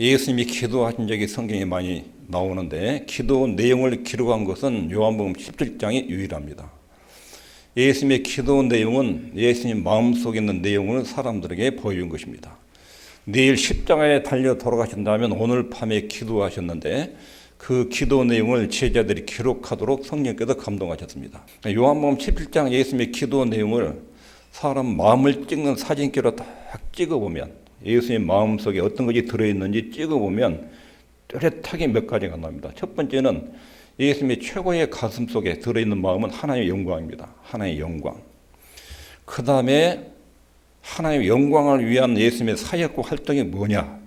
예수님이 기도하신 적이 성경에 많이 나오는데 기도 내용을 기록한 것은 요한복음 17장이 유일합니다. 예수님의 기도 내용은 예수님 마음속에 있는 내용을 사람들에게 보여준 것입니다. 내일 십자가에 달려 돌아가신다면 오늘 밤에 기도하셨는데 그 기도 내용을 제자들이 기록하도록 성령께서 감동하셨습니다. 요한복음 17장 예수님의 기도 내용을 사람 마음을 찍는 사진기로 딱 찍어보면 예수님 마음속에 어떤 것이 들어있는지 찍어보면 뚜렷하게 몇 가지가 나옵니다. 첫 번째는 예수님의 최고의 가슴 속에 들어있는 마음은 하나님의 영광입니다. 하나님의 영광. 그 다음에 하나님의 영광을 위한 예수님의 사역과 활동이 뭐냐?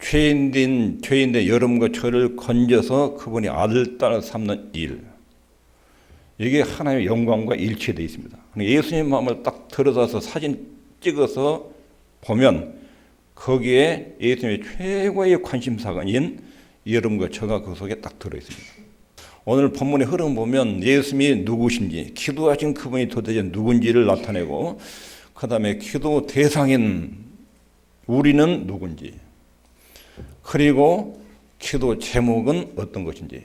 죄인된 죄인된 여러분과 저를 건져서 그분이 아들 딸을 삼는 일. 이게 하나님의 영광과 일치되어 있습니다. 예수님 마음을 딱 들어서 사진 찍어서 보면 거기에 예수님의 최고의 관심사가인 여러분과 저가 그 속에 딱 들어 있습니다. 오늘 본문의 흐름 보면 예수님이 누구신지, 기도하신 그분이 도대체 누군지를 나타내고, 그 다음에 기도 대상인 우리는 누군지, 그리고 기도 제목은 어떤 것인지.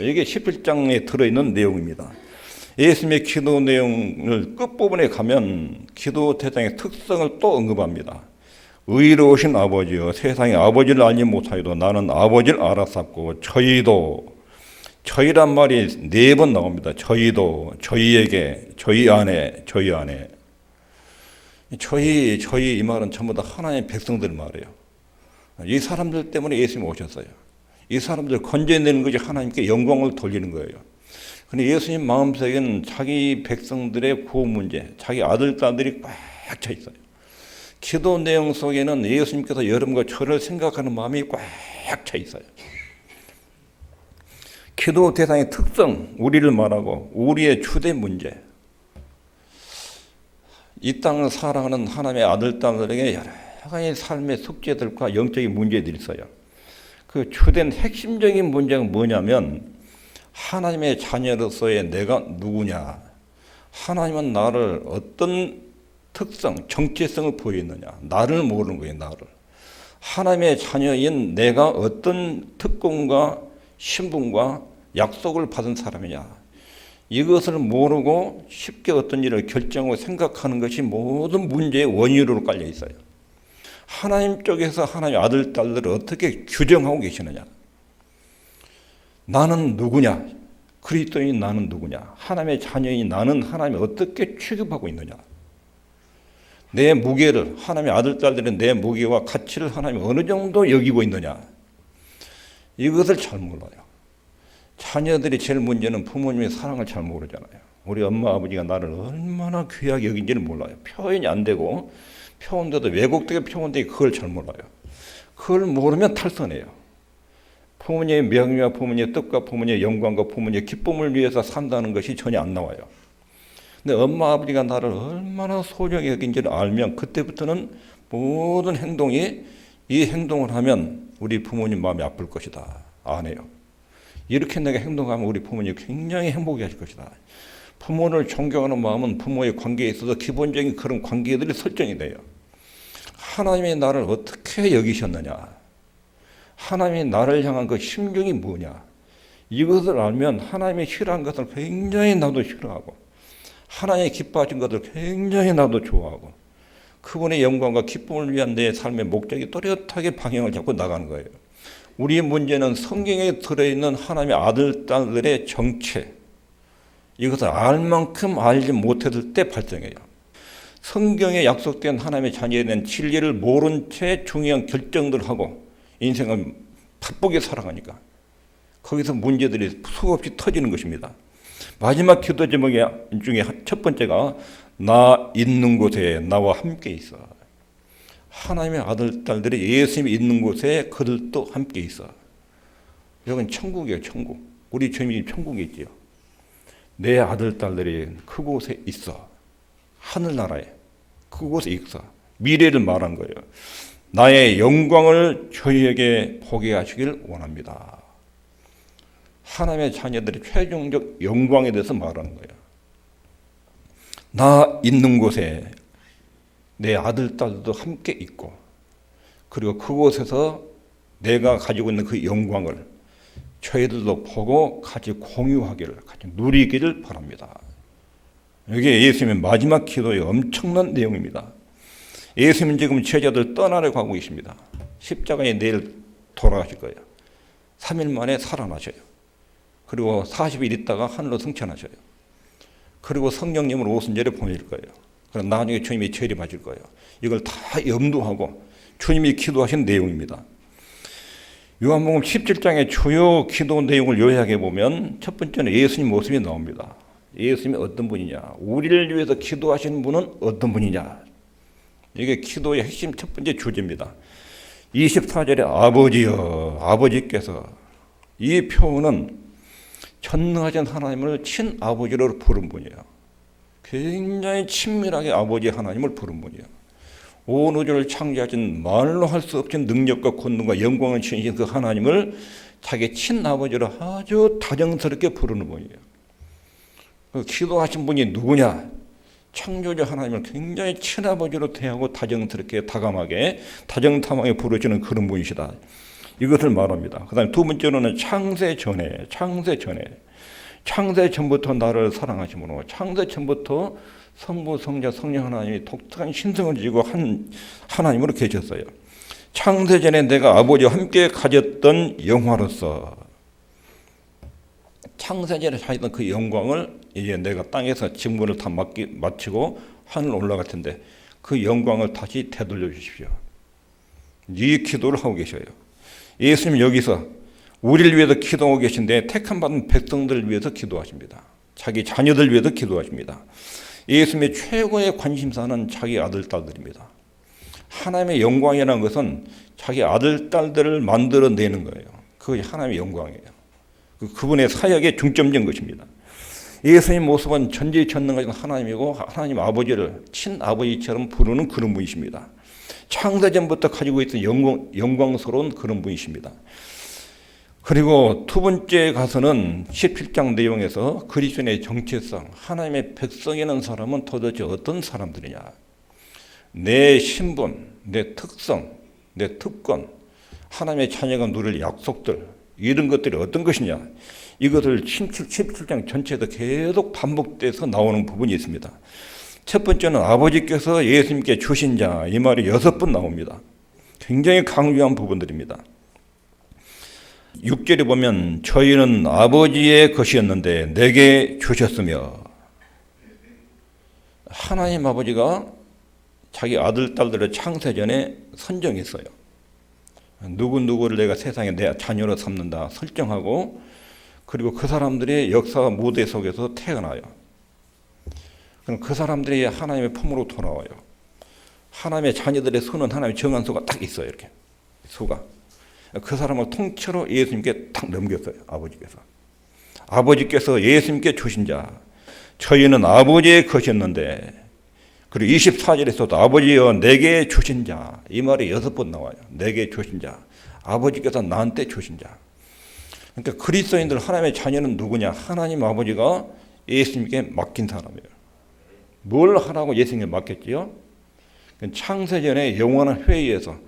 이게 11장에 들어있는 내용입니다. 예수님의 기도 내용을 끝부분에 가면 기도 대상의 특성을 또 언급합니다. 의로우신 아버지여 세상에 아버지를 알지 못하여도 나는 아버지를 알았었고 저희도 저희란 말이 네 번 나옵니다. 저희도 저희에게 저희 안에 저희 안에 저희 저희 이 말은 전부 다 하나님의 백성들 말이에요. 이 사람들 때문에 예수님 오셨어요. 이 사람들 건져내는 것이 하나님께 영광을 돌리는 거예요. 근데 예수님 마음속에는 자기 백성들의 구호 문제, 자기 아들, 딸들이 꽉 차 있어요. 기도 내용 속에는 예수님께서 여러분과 저를 생각하는 마음이 꽉 차 있어요. 기도 대상의 특성, 우리를 말하고 우리의 주된 문제. 이 땅을 살아가는 하나님의 아들, 딸들에게 여러 가지 삶의 숙제들과 영적인 문제들이 있어요. 그 주된 핵심적인 문제가 뭐냐면 하나님의 자녀로서의 내가 누구냐? 하나님은 나를 어떤 특성, 정체성을 보이느냐? 나를 모르는 거예요, 나를. 하나님의 자녀인 내가 어떤 특권과 신분과 약속을 받은 사람이냐? 이것을 모르고 쉽게 어떤 일을 결정하고 생각하는 것이 모든 문제의 원인으로 깔려 있어요. 하나님 쪽에서 하나님 아들, 딸들을 어떻게 규정하고 계시느냐? 나는 누구냐? 그리스도인 나는 누구냐? 하나님의 자녀인 나는 하나님이 어떻게 취급하고 있느냐? 내 무게를 하나님의 아들 딸들은 내 무게와 가치를 하나님이 어느 정도 여기고 있느냐? 이것을 잘 몰라요. 자녀들이 제일 문제는 부모님의 사랑을 잘 모르잖아요. 우리 엄마 아버지가 나를 얼마나 귀하게 여긴지는 몰라요. 표현이 안 되고 표현돼도 왜곡되게 표현되게 그걸 잘 몰라요. 그걸 모르면 탈선해요. 부모님의 명예와 부모님의 뜻과 부모님의 영광과 부모님의 기쁨을 위해서 산다는 것이 전혀 안 나와요. 근데 엄마 아버지가 나를 얼마나 소중히 여긴지를 알면 그때부터는 모든 행동이 이 행동을 하면 우리 부모님 마음이 아플 것이다. 안 해요. 이렇게 내가 행동하면 우리 부모님 굉장히 행복해 하실 것이다. 부모를 존경하는 마음은 부모의 관계에 있어서 기본적인 그런 관계들이 설정이 돼요. 하나님이 나를 어떻게 여기셨느냐? 하나님이 나를 향한 그 심경이 뭐냐? 이것을 알면 하나님이 싫어한 것을 굉장히 나도 싫어하고 하나님이 기뻐하신 것을 굉장히 나도 좋아하고 그분의 영광과 기쁨을 위한 내 삶의 목적이 또렷하게 방향을 잡고 나가는 거예요. 우리의 문제는 성경에 들어있는 하나님의 아들, 딸들의 정체, 이것을 알 만큼 알지 못했을 때 발생해요. 성경에 약속된 하나님의 자녀에 대한 진리를 모른 채 중요한 결정들을 하고 인생을 바쁘게 살아가니까 거기서 문제들이 수없이 터지는 것입니다. 마지막 기도 제목 중에 첫 번째가 나 있는 곳에 나와 함께 있어. 하나님의 아들, 딸들이 예수님이 있는 곳에 그들도 함께 있어. 여긴 천국이에요, 천국. 우리 주님이 천국에 있지요. 내 아들, 딸들이 그곳에 있어. 하늘나라에. 그곳에 있어. 미래를 말한 거예요. 나의 영광을 저희에게 보게 하시길 원합니다. 하나님의 자녀들의 최종적 영광에 대해서 말하는 거예요. 나 있는 곳에 내 아들, 딸도 함께 있고 그리고 그곳에서 내가 가지고 있는 그 영광을 저희들도 보고 같이 공유하기를 같이 누리기를 바랍니다. 이게 예수님의 마지막 기도의 엄청난 내용입니다. 예수님은 지금 제자들 떠나려 가고 계십니다. 십자가에 내일 돌아가실 거예요. 3일 만에 살아나셔요. 그리고 40일 있다가 하늘로 승천하셔요. 그리고 성령님을 오순절에 보내실 거예요. 그럼 나중에 주님이 재림하실 거예요. 이걸 다 염두하고 주님이 기도하신 내용입니다. 요한복음 17장의 주요 기도 내용을 요약해 보면 첫 번째는 예수님 모습이 나옵니다. 예수님이 어떤 분이냐? 우리를 위해서 기도하시는 분은 어떤 분이냐? 이게 기도의 핵심 첫 번째 주제입니다. 24절에 아버지여, 아버지께서 이 표현은 전능하신 하나님을 친아버지로 부른 분이에요. 굉장히 친밀하게 아버지 하나님을 부른 분이에요. 온 우주를 창조하신 말로 할 수 없는 능력과 권능과 영광을 지니신 그 하나님을 자기 친아버지로 아주 다정스럽게 부르는 분이에요. 그 기도하신 분이 누구냐? 창조주 하나님을 굉장히 친아버지로 대하고 다정스럽게 다감하게 다정탐하게 부르시는 그런 분이시다. 이것을 말합니다. 그 다음에 두 번째로는 창세 전에, 창세 전에, 창세 전부터 나를 사랑하심으로, 창세 전부터 성부, 성자, 성령 하나님이 독특한 신성을 지고 한 하나님으로 계셨어요. 창세 전에 내가 아버지와 함께 가졌던 영화로서 창세 전에 가졌던 그 영광을 이제 내가 땅에서 직무를 다 맡기, 마치고 하늘 올라갈 텐데 그 영광을 다시 되돌려 주십시오. 이 기도를 하고 계셔요. 예수님 여기서 우리를 위해서 기도하고 계신데 택함 받은 백성들을 위해서 기도하십니다. 자기 자녀들 위해서 기도하십니다. 예수님의 최고의 관심사는 자기 아들 딸들입니다. 하나님의 영광이라는 것은 자기 아들 딸들을 만들어내는 거예요. 그것이 하나님의 영광이에요. 그 그분의 사역에 중점적인 것입니다. 예수님 모습은 전지전능하신 하나님이고 하나님 아버지를 친아버지처럼 부르는 그런 분이십니다. 창세전부터 가지고 있던 영광, 영광스러운 그런 분이십니다. 그리고 두 번째 가서는 17장 내용에서 그리스도의 정체성, 하나님의 백성이라는 사람은 도대체 어떤 사람들이냐? 내 신분, 내 특성, 내 특권, 하나님의 자녀가 누릴 약속들, 이런 것들이 어떤 것이냐? 이것을 17장 전체에서 계속 반복돼서 나오는 부분이 있습니다. 첫 번째는 아버지께서 예수님께 주신 자, 이 말이 여섯 번 나옵니다. 굉장히 강조한 부분들입니다. 6절에 보면 저희는 아버지의 것이었는데 내게 주셨으며 하나님 아버지가 자기 아들 딸들을 창세 전에 선정했어요. 누구 누구를 내가 세상에 내 자녀로 삼는다 설정하고 그리고 그 사람들의 역사 무대 속에서 태어나요. 그럼 그 사람들이 하나님의 품으로 돌아와요. 하나님의 자녀들의 손은 하나님의 정한 수가 딱 있어요. 이렇게 수가. 그 사람을 통째로 예수님께 딱 넘겼어요. 아버지께서. 아버지께서 예수님께 주신 자. 저희는 아버지의 것이었는데 그리고 24절에서도 아버지여 내게 주신 자. 이 말이 여섯 번 나와요. 내게 주신 자. 아버지께서 나한테 주신 자. 그러니까 그리스도인들 하나님의 자녀는 누구냐? 하나님 아버지가 예수님께 맡긴 사람이에요. 뭘 하라고 예수님께 맡겼지요? 창세전에 영원한 회의에서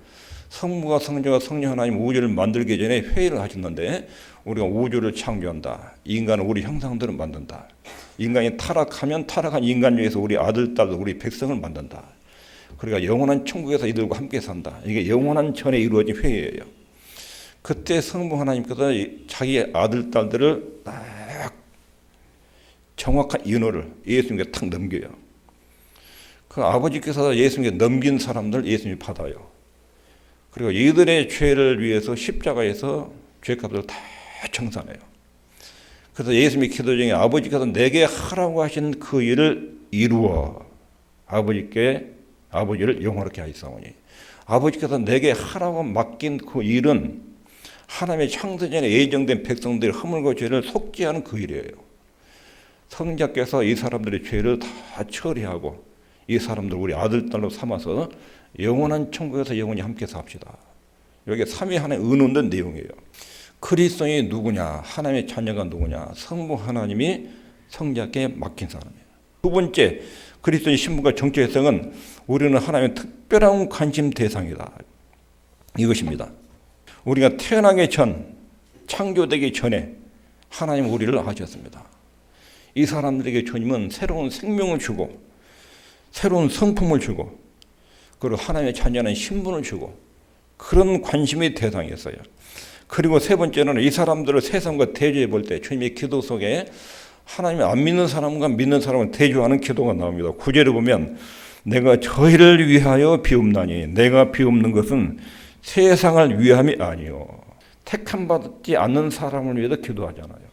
성부가 성자가 성령 하나님 우주를 만들기 전에 회의를 하셨는데 우리가 우주를 창조한다. 인간은 우리 형상대로 만든다. 인간이 타락하면 타락한 인간 중에서 우리 아들, 딸, 우리 백성을 만든다. 그러니까 영원한 천국에서 이들과 함께 산다. 이게 영원한 전에 이루어진 회의예요. 그때 성부 하나님께서 자기 아들, 딸들을 딱 정확한 인호를 예수님께 탁 넘겨요. 그 아버지께서 예수님께 넘긴 사람들 예수님이 받아요. 그리고 이들의 죄를 위해서 십자가에서 죄값을 다 청산해요. 그래서 예수님이 기도 중에 아버지께서 내게 하라고 하신 그 일을 이루어 아버지께 아버지를 영원하게 하시사오니 아버지께서 내게 하라고 맡긴 그 일은 하나님의 창세 전에 예정된 백성들의 허물과 죄를 속죄하는 그 일이에요. 성자께서 이 사람들의 죄를 다 처리하고 이 사람들 우리 아들 딸로 삼아서 영원한 천국에서 영원히 함께 삽시다. 여기 삼위 하나의 의논된 내용이에요. 그리스도이 누구냐? 하나님의 자녀가 누구냐? 성부 하나님이 성자께 맡긴 사람이에요. 두 번째, 그리스도의 신분과 정체성은 우리는 하나님의 특별한 관심 대상이다. 이것입니다. 우리가 태어나기 전, 창조되기 전에 하나님 우리를 아셨습니다. 이 사람들에게 주님은 새로운 생명을 주고 새로운 성품을 주고 그리고 하나님의 자녀는 신분을 주고 그런 관심의 대상이었어요. 그리고 세 번째는 이 사람들을 세상과 대조해 볼 때 주님의 기도 속에 하나님 안 믿는 사람과 믿는 사람을 대조하는 기도가 나옵니다. 구절을 보면 내가 저희를 위하여 비옵나니 내가 비옵는 것은 세상을 위함이 아니요 택함 받지 않는 사람을 위해서 기도하잖아요.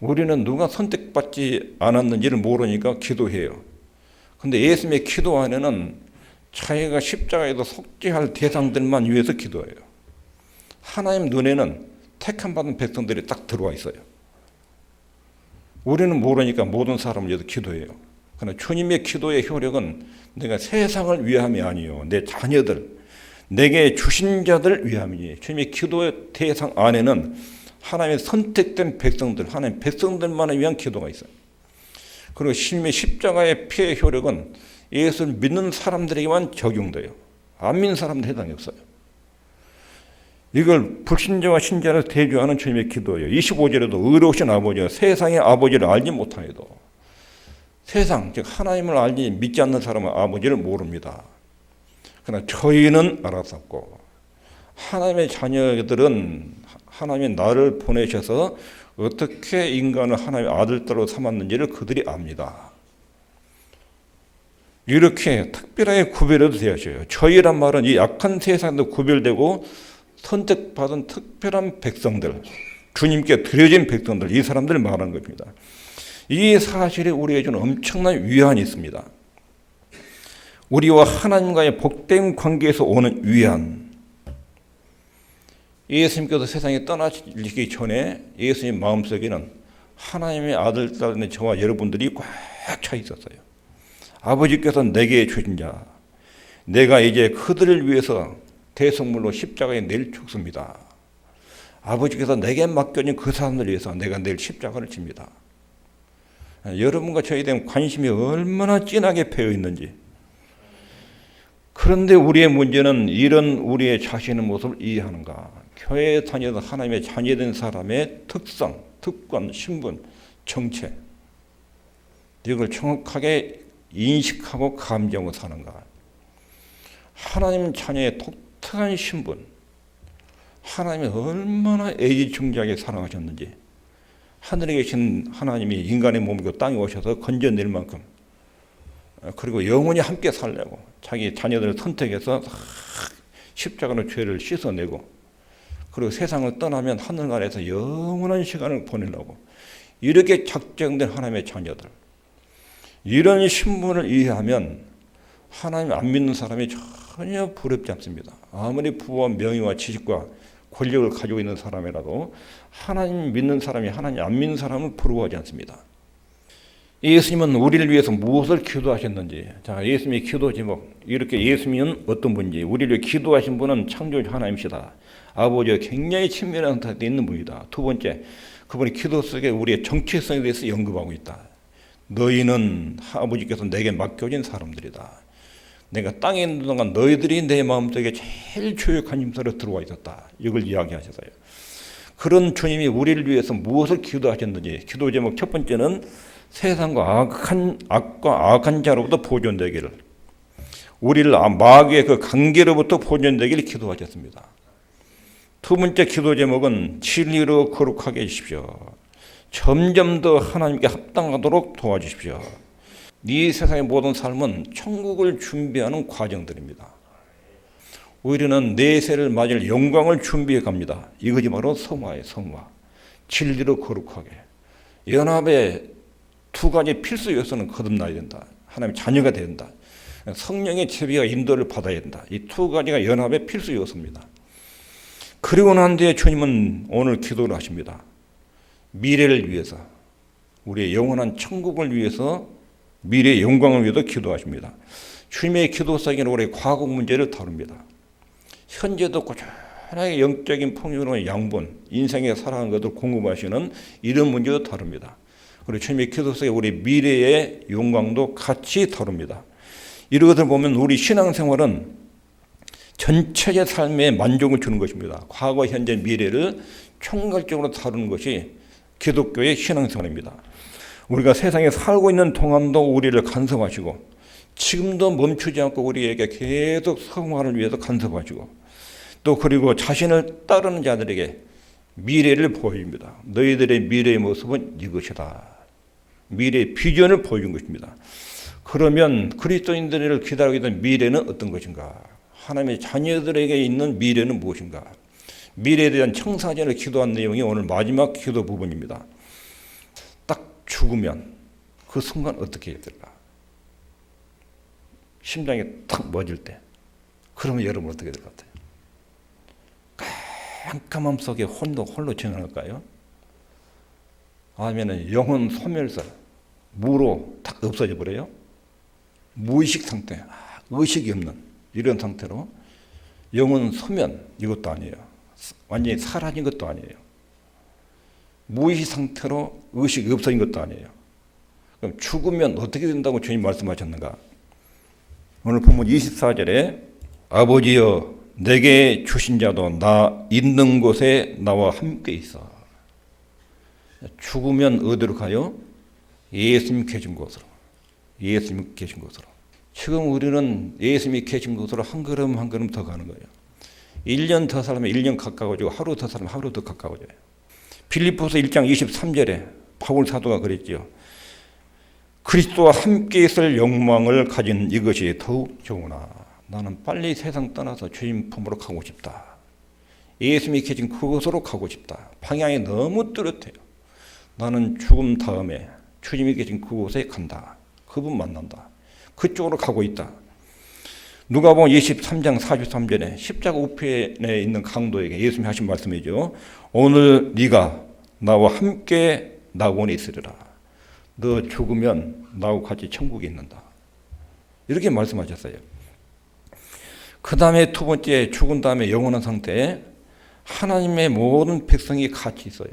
우리는 누가 선택받지 않았는지를 모르니까 기도해요. 근데 예수님의 기도 안에는 자기가 십자가에도 속죄할 대상들만 위해서 기도해요. 하나님 눈에는 택함 받은 백성들이 딱 들어와 있어요. 우리는 모르니까 모든 사람을 위해서 기도해요. 그러나 주님의 기도의 효력은 내가 세상을 위함이 아니요. 내 자녀들, 내게 주신 자들 위함이니. 주님의 기도의 대상 안에는 하나님의 선택된 백성들, 하나님 백성들만을 위한 기도가 있어요. 그리고 주님의 십자가의 피의 효력은 예수를 믿는 사람들에게만 적용돼요. 안 믿는 사람들 해당이 없어요. 이걸 불신자와 신자를 대조하는 주님의 기도예요. 25절에도 의로우신 아버지가 세상의 아버지를 알지 못하여도 세상 즉 하나님을 알지 믿지 않는 사람은 아버지를 모릅니다. 그러나 저희는 알았었고 하나님의 자녀들은 하나님의 나를 보내셔서 어떻게 인간을 하나님의 아들들로 삼았는지를 그들이 압니다. 이렇게 특별하게 구별해도 되어져요. 저희란 말은 이 약한 세상도 구별되고 선택받은 특별한 백성들, 주님께 드려진 백성들, 이 사람들을 말하는 겁니다. 이 사실에 우리에게 주는 엄청난 위안이 있습니다. 우리와 하나님과의 복된 관계에서 오는 위안. 예수님께서 세상에 떠나시기 전에 예수님 마음속에는 하나님의 아들, 딸인 저와 여러분들이 꽉 차 있었어요. 아버지께서 내게 주신 자, 내가 이제 그들을 위해서 대성물로 십자가에 내일 죽습니다. 아버지께서 내게 맡겨진 그 사람들 위해서 내가 내일 십자가를 집니다. 여러분과 저희에 대한 관심이 얼마나 진하게 배어 있는지. 그런데 우리의 문제는 이런 우리의 자신의 모습을 이해하는가. 교회에 다니던 하나님의 자녀된 사람의 특성, 특권, 신분, 정체. 이걸 정확하게 인식하고 감정하고 사는가. 하나님 자녀의 독 특한 신분, 하나님이 얼마나 애지중지하게 사랑하셨는지, 하늘에 계신 하나님이 인간의 몸이고 땅에 오셔서 건져낼 만큼, 그리고 영원히 함께 살려고. 자기 자녀들을 선택해서 십자가로 죄를 씻어내고, 그리고 세상을 떠나면 하늘나라에서 영원한 시간을 보내려고. 이렇게 작정된 하나님의 자녀들. 이런 신분을 이해하면 하나님 안 믿는 사람이 전혀 부럽지 않습니다. 아무리 부와 명예와 지식과 권력을 가지고 있는 사람이라도 하나님 믿는 사람이 하나님 안 믿는 사람을 부러워하지 않습니다. 예수님은 우리를 위해서 무엇을 기도하셨는지, 자 예수님의 기도 제목 이렇게 예수님은 어떤 분인지 우리를 위해 기도하신 분은 창조주 하나님이시다. 아버지와 굉장히 친밀한 관계에 있는 분이다. 두 번째, 그분이 기도 속에 우리의 정체성에 대해서 언급하고 있다. 너희는 아버지께서 내게 맡겨진 사람들이다. 내가 땅에 있는 동안 너희들이 내 마음속에 제일 조역한 힘으로 들어와 있었다. 이걸 이야기하셨어요. 그런 주님이 우리를 위해서 무엇을 기도하셨는지 기도 제목 첫 번째는 세상과 악한 악과 악한 자로부터 보존되기를 우리를 마귀의 그 관계로부터 보존되기를 기도하셨습니다. 두 번째 기도 제목은 진리로 거룩하게 해주십시오. 점점 더 하나님께 합당하도록 도와주십시오. 이 세상의 모든 삶은 천국을 준비하는 과정들입니다. 우리는 내세를 맞을 영광을 준비해 갑니다. 이것이 바로 성화의 성화. 진리로 거룩하게. 연합의 두 가지 필수 요소는 거듭나야 된다. 하나님의 자녀가 된다. 성령의 제비와 인도를 받아야 된다. 이 두 가지가 연합의 필수 요소입니다. 그리고 난 뒤에 주님은 오늘 기도를 하십니다. 미래를 위해서 우리의 영원한 천국을 위해서 미래의 영광을 위해서 기도하십니다. 주님의 기도 속에는 우리의 과거 문제를 다룹니다. 현재도 꾸준하게 영적인 풍요로운 양분, 인생에 살아가는 것을 공급하시는 이런 문제도 다룹니다. 그리고 주님의 기도 속에 우리 미래의 영광도 같이 다룹니다. 이런 것을 보면 우리 신앙생활은 전체의 삶에 만족을 주는 것입니다. 과거, 현재, 미래를 총괄적으로 다루는 것이 기독교의 신앙생활입니다. 우리가 세상에 살고 있는 동안도 우리를 간섭하시고 지금도 멈추지 않고 우리에게 계속 성화를 위해서 간섭하시고 또 그리고 자신을 따르는 자들에게 미래를 보여줍니다. 너희들의 미래의 모습은 이것이다. 미래의 비전을 보여준 것입니다. 그러면 그리스도인들을 기다리고 있는 미래는 어떤 것인가? 하나님의 자녀들에게 있는 미래는 무엇인가? 미래에 대한 청사전을 기도한 내용이 오늘 마지막 기도 부분입니다. 딱 죽으면 그 순간 어떻게 해야 될까? 심장이 탁 멎을 때. 그러면 여러분 어떻게 될 것 같아요? 깜깜함 속에 홀로 홀로 정할까요? 아니면 영혼 소멸설 무로 탁 없어져 버려요? 무의식 상태, 아, 의식이 없는 이런 상태로 영혼 소면 이것도 아니에요. 완전히 사라진 것도 아니에요. 무의식 상태로 의식이 없어진 것도 아니에요. 그럼 죽으면 어떻게 된다고 주님 말씀하셨는가? 오늘 본문 24절에 아버지여 내게 주신 자도 나 있는 곳에 나와 함께 있어. 죽으면 어디로 가요? 예수님 계신 곳으로. 예수님 계신 곳으로. 지금 우리는 예수님이 계신 곳으로 한 걸음 한 걸음 더 가는 거예요. 1년 더 살면 1년 가까워지고 하루 더 살면 하루 더 가까워져요. 빌립보서 1장 23절에 바울 사도가 그랬지요. 그리스도와 함께 있을 욕망을 가진 이것이 더욱 좋으나 나는 빨리 세상 떠나서 주님 품으로 가고 싶다. 예수님이 계신 그곳으로 가고 싶다. 방향이 너무 뚜렷해요. 나는 죽음 다음에 주님이 계신 그곳에 간다. 그분 만난다. 그쪽으로 가고 있다. 누가복음 23장 43절에 십자가 우편에 있는 강도에게 예수님이 하신 말씀이죠. 오늘 네가 나와 함께 낙원에 있으리라. 너 죽으면 나하고 같이 천국에 있는다. 이렇게 말씀하셨어요. 그 다음에 두 번째 죽은 다음에 영원한 상태에 하나님의 모든 백성이 같이 있어요.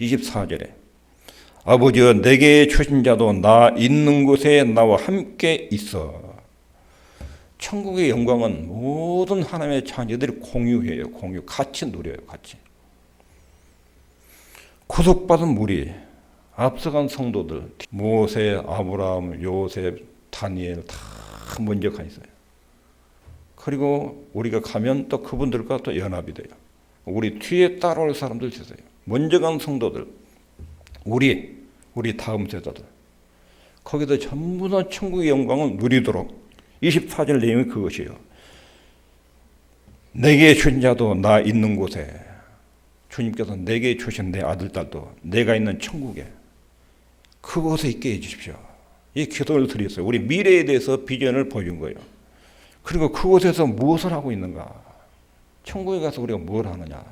24절에 아버지여 내게 주신 자도 나 있는 곳에 나와 함께 있어. 천국의 영광은 모든 하나님의 자녀들이 공유해요. 공유. 같이 누려요. 같이. 구속받은 무리, 앞서간 성도들, 모세, 아브라함, 요셉, 다니엘 다 먼저 가 있어요. 그리고 우리가 가면 또 그분들과 또 연합이 돼요. 우리 뒤에 따라올 사람들 있어요. 먼저 간 성도들, 우리, 우리 다음 세대들. 거기도 전부 다 천국의 영광을 누리도록 24절 내용이 그것이에요. 내게 주신 자도 나 있는 곳에 주님께서 내게 주신 내 아들, 딸도 내가 있는 천국에 그곳에 있게 해주십시오. 이 기도를 드렸어요. 우리 미래에 대해서 비전을 보여준 거예요. 그리고 그곳에서 무엇을 하고 있는가? 천국에 가서 우리가 뭘 하느냐?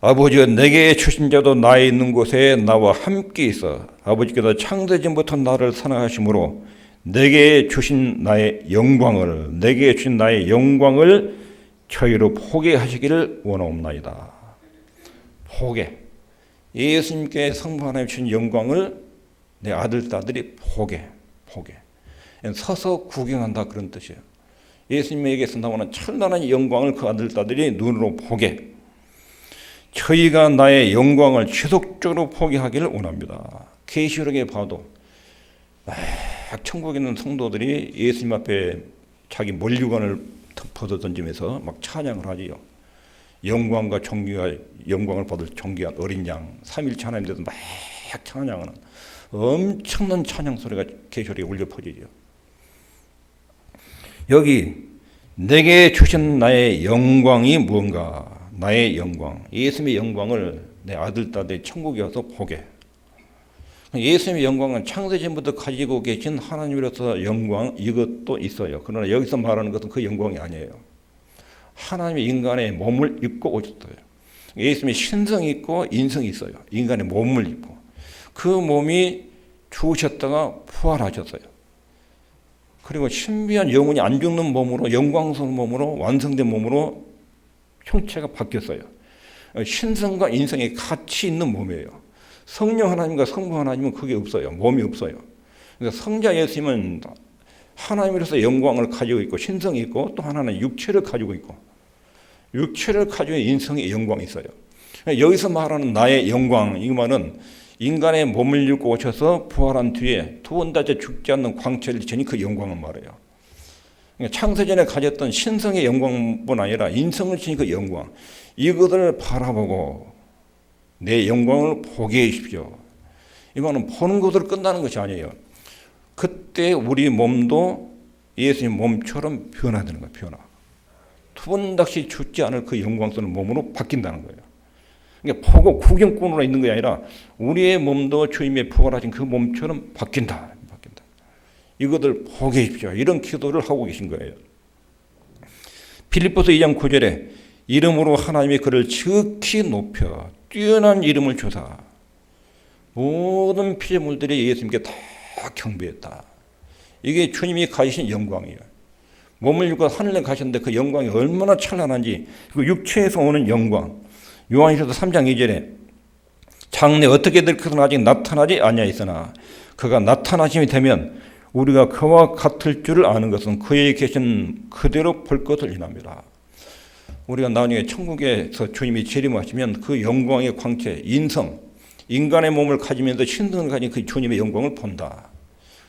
아버지가 내게 주신 자도 나에 있는 곳에 나와 함께 있어 아버지께서 창세전부터 나를 사랑하심으로 내게 주신 나의 영광을 내게 주신 나의 영광을 저희로 포기하시기를 원하옵나이다. 포기. 예수님께 성부 하나님 주신 영광을 내 아들 딸들이 포기. 포기. 서서 구경한다 그런 뜻이에요. 예수님에게서 나오는 찬란한 영광을 그 아들 딸들이 눈으로 보게. 저희가 나의 영광을 지속적으로 포기하기를 원합니다. 계시록에 봐도 천국에 있는 성도들이 예수님 앞에 자기 멀리관을 벗어 던지면서 막 찬양을 하지요. 영광과 존귀와 영광을 받을 존귀한 어린 양, 삼일체 하나님께서 막 찬양하는 엄청난 찬양 소리가 계시록에 울려 퍼지죠. 여기 내게 주신 나의 영광이 무언가? 나의 영광, 예수님의 영광을 내 아들 딸의 천국에 와서 보게. 예수님의 영광은 창세전부터 가지고 계신 하나님으로서 영광 이것도 있어요. 그러나 여기서 말하는 것은 그 영광이 아니에요. 하나님의 인간의 몸을 입고 오셨어요. 예수님의 신성이 있고 인성이 있어요. 인간의 몸을 입고 그 몸이 죽으셨다가 부활하셨어요. 그리고 신비한 영혼이 안 죽는 몸으로 영광스러운 몸으로 완성된 몸으로 형체가 바뀌었어요. 신성과 인성이 같이 있는 몸이에요. 성령 하나님과 성부 하나님은 그게 없어요. 몸이 없어요. 그러니까 성자 예수님은 하나님으로서 영광을 가지고 있고 신성이 있고 또 하나는 육체를 가지고 있고 육체를 가지고 인성의 영광이 있어요. 여기서 말하는 나의 영광 이 말은 인간의 몸을 입고 오셔서 부활한 뒤에 두번 다시 죽지 않는 광채를 지니 그 영광을 말해요. 그러니까 창세전에 가졌던 신성의 영광뿐 아니라 인성을 지니 그 영광 이것을 바라보고 내 영광을 해주십시오. 이거는 보는 것으로 끝나는 것이 아니에요. 그때 우리 몸도 예수님 몸처럼 변화되는 거예요. 변화. 두번 다시 죽지 않을 그 영광스러운 몸으로 바뀐다는 거예요. 그러니까 보고 구경꾼으로 있는 게 아니라 우리의 몸도 주님의 부활하신 그 몸처럼 바뀐다. 바뀐다. 이것을 해주십시오. 이런 기도를 하고 계신 거예요. 필리포스 2장 9절에 이름으로 하나님이 그를 지극히 높여 뛰어난 이름을 주사 모든 피조물들이 예수님께 다 경배했다. 이게 주님이 가지신 영광이에요. 몸을 입고 하늘에 가셨는데 그 영광이 얼마나 찬란한지 그 육체에서 오는 영광. 요한일서 3장 2절에 장래 어떻게들 그는 아직 나타나지 아니하였으나 그가 나타나심이 되면 우리가 그와 같을 줄을 아는 것은 그에 계신 그대로 볼 것을 인합니다. 우리가 나중에 천국에서 주님이 재림하시면 그 영광의 광채, 인성, 인간의 몸을 가지면서 신성을 가진 그 주님의 영광을 본다.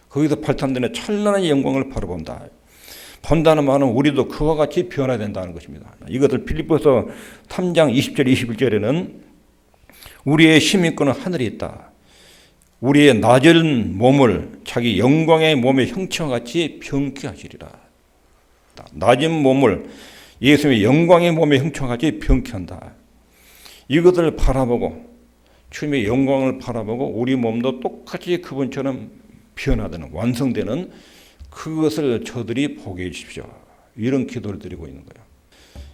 거기서 발탄되는 찬란한 영광을 바라본다. 본다는 말은 우리도 그와 같이 변화된다는 것입니다. 이것을 필리포서 3장 20절 21절에는 우리의 시민권은 하늘에 있다. 우리의 낮은 몸을 자기 영광의 몸의 형체와 같이 병쾌하시리라. 낮은 몸을 예수님의 영광의 형체와 같이 병쾌한다. 이것을 바라보고 주님의 영광을 바라보고 우리 몸도 똑같이 그분처럼 변화되는 완성되는 그것을 저들이 보게 해주십시오. 이런 기도를 드리고 있는 거예요.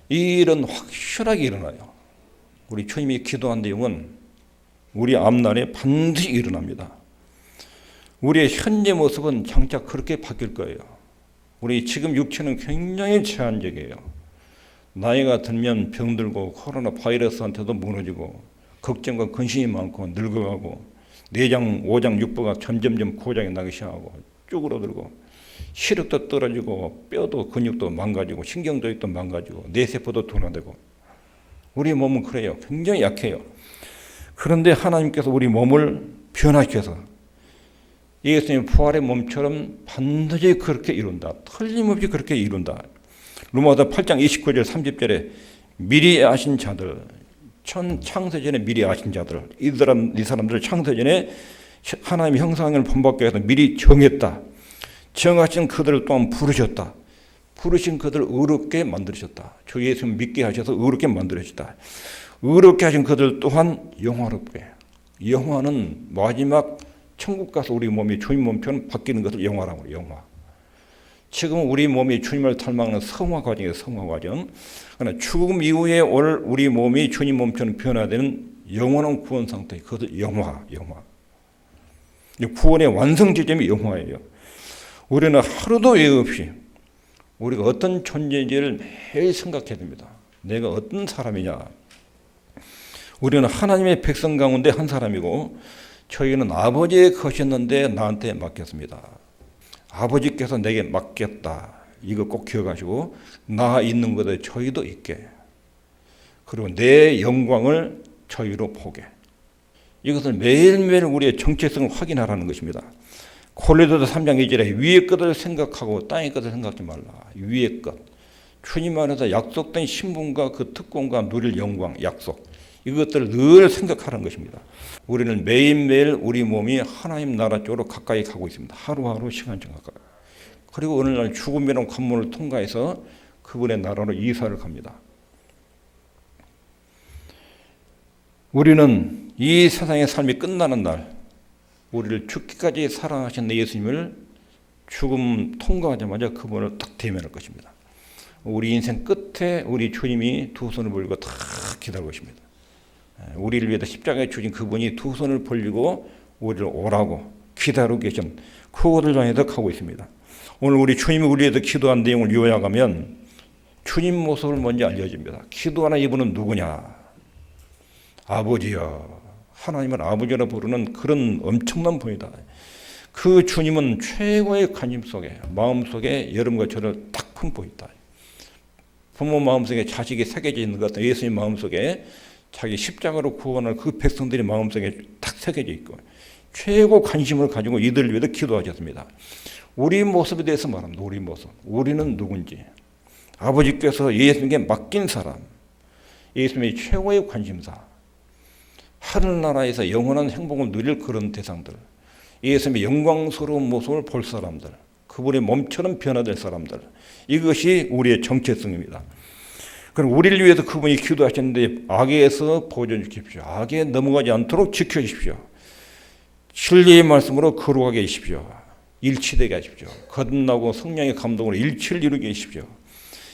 이 일은 확실하게 일어나요. 우리 주님이 기도한 내용은 우리 앞날에 반드시 일어납니다. 우리의 현재 모습은 장차 그렇게 바뀔 거예요. 우리 지금 육체는 굉장히 제한적이에요. 나이가 들면 병들고 코로나 바이러스한테도 무너지고 걱정과 근심이 많고 늙어가고 내장, 오장, 육부가 점점점 고장이 나기 시작하고 쭈그러들고 시력도 떨어지고 뼈도 근육도 망가지고 신경도 또 망가지고 뇌세포도 둔화되고 우리 몸은 그래요. 굉장히 약해요. 그런데 하나님께서 우리 몸을 변화시켜서 예수님 부활의 몸처럼 반드시 그렇게 이룬다. 틀림없이 그렇게 이룬다. 로마서 8장 29절 30절에 미리 아신 자들 천 창세전에 미리 아신 자들 이 사람 이 사람들 창세전에 하나님의 형상을 본받게 해서 미리 정했다. 정하신 그들을 또한 부르셨다. 부르신 그들을 의롭게 만드셨다. 주 예수 믿게 하셔서 의롭게 만들어주다. 의롭게 하신 그들 또한 영화롭게. 영화는 마지막 천국 가서 우리 몸이 주님 몸처럼 바뀌는 것을 영화라고 해요. 영화. 지금 우리 몸이 주님을 닮아가는 성화 과정이에요. 성화 과정. 그러나 죽음 이후에 올 우리 몸이 주님 몸처럼 변화되는 영원한 구원 상태. 그것을 영화, 영화. 구원의 완성 지점이 영화예요. 우리는 하루도 예외 없이 우리가 어떤 존재인지를 매일 생각해야 됩니다. 내가 어떤 사람이냐. 우리는 하나님의 백성 가운데 한 사람이고 저희는 아버지의 것이었는데 나한테 맡겼습니다. 아버지께서 내게 맡겼다. 이거 꼭 기억하시고 나 있는 것에 저희도 있게. 그리고 내 영광을 저희로 보게. 이것을 매일매일 우리의 정체성을 확인하라는 것입니다. 콜레도서 3장 2절에 위의 것을 생각하고 땅의 것을 생각하지 말라. 위의 것. 주님 안에서 약속된 신분과 그 특권과 누릴 영광, 약속. 이것들을 늘 생각하는 것입니다. 우리는 매일매일 우리 몸이 하나님 나라 쪽으로 가까이 가고 있습니다. 하루하루 시간 정가까이. 그리고 어느 날 죽음이라는 관문을 통과해서 그분의 나라로 이사를 갑니다. 우리는 이 세상의 삶이 끝나는 날, 우리를 죽기까지 사랑하신 내 예수님을 죽음 통과하자마자 그분을 딱 대면할 것입니다. 우리 인생 끝에 우리 주님이 두 손을 벌리고 다 기다리고 있습니다. 우리를 위해서 십자가에 주신 그분이 두 손을 벌리고 우리를 오라고 기다리고 계신 그곳을 향해서 가고 있습니다. 오늘 우리 주님이 우리에게 기도한 내용을 요약하면 주님 모습을 먼저 알려줍니다. 기도하는 이분은 누구냐? 아버지여. 하나님을 아버지라 부르는 그런 엄청난 분이다. 그 주님은 최고의 관심 속에 마음 속에 여러분과 저를 딱 품고 있다. 부모 마음 속에 자식이 새겨져 있는 것 같은 예수님 마음 속에 자기 십자가로 구원할 그 백성들의 마음속에 탁 새겨져 있고 최고 관심을 가지고 이들을 위해서 기도하셨습니다. 우리 모습에 대해서 말합니다. 우리 모습. 우리는 누군지. 아버지께서 예수님께 맡긴 사람. 예수님의 최고의 관심사. 하늘나라에서 영원한 행복을 누릴 그런 대상들. 예수님의 영광스러운 모습을 볼 사람들. 그분의 몸처럼 변화될 사람들. 이것이 우리의 정체성입니다. 그럼 우리를 위해서 그분이 기도하셨는데 악에서 보존 주십시오. 악에 넘어가지 않도록 지켜주십시오. 진리의 말씀으로 거룩하게 하십시오. 일치되게 하십시오. 거듭나고 성령의 감동으로 일치를 이루게 하십시오.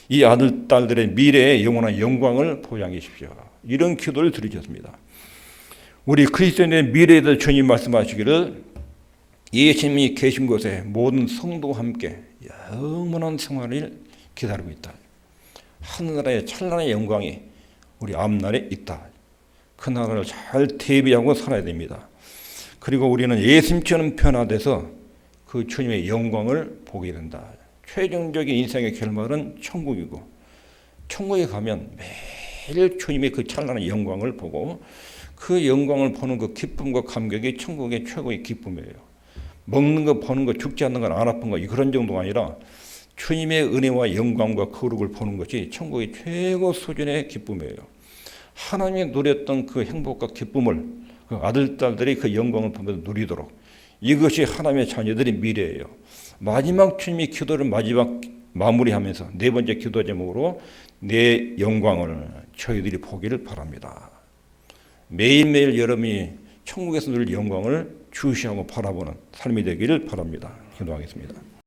이 아들, 딸들의 미래의 영원한 영광을 보장해 주십시오. 이런 기도를 드리셨습니다. 우리 그리스도인의 미래에 대해 주님 말씀하시기를 예수님이 계신 곳에 모든 성도와 함께 영원한 생활을 기다리고 있다. 하늘나라의 찬란한 영광이 우리 앞날에 있다. 그 나라를 잘 대비하고 살아야 됩니다. 그리고 우리는 예수님처럼 변화돼서 그 주님의 영광을 보게 된다. 최종적인 인생의 결말은 천국이고 천국에 가면 매일 주님의 그 찬란한 영광을 보고 그 영광을 보는 그 기쁨과 감격이 천국의 최고의 기쁨이에요. 먹는 거 보는 거 죽지 않는 건 안 아픈 거 그런 정도가 아니라 주님의 은혜와 영광과 거룩을 보는 것이 천국의 최고 수준의 기쁨이에요. 하나님이 누렸던 그 행복과 기쁨을 그 아들 딸들이 그 영광을 보면서 누리도록 이것이 하나님의 자녀들의 미래예요. 마지막 주님이 기도를 마지막 마무리하면서 네 번째 기도 제목으로 내 영광을 저희들이 보기를 바랍니다. 매일매일 여러분이 천국에서 누릴 영광을 주시하고 바라보는 삶이 되기를 바랍니다. 기도하겠습니다.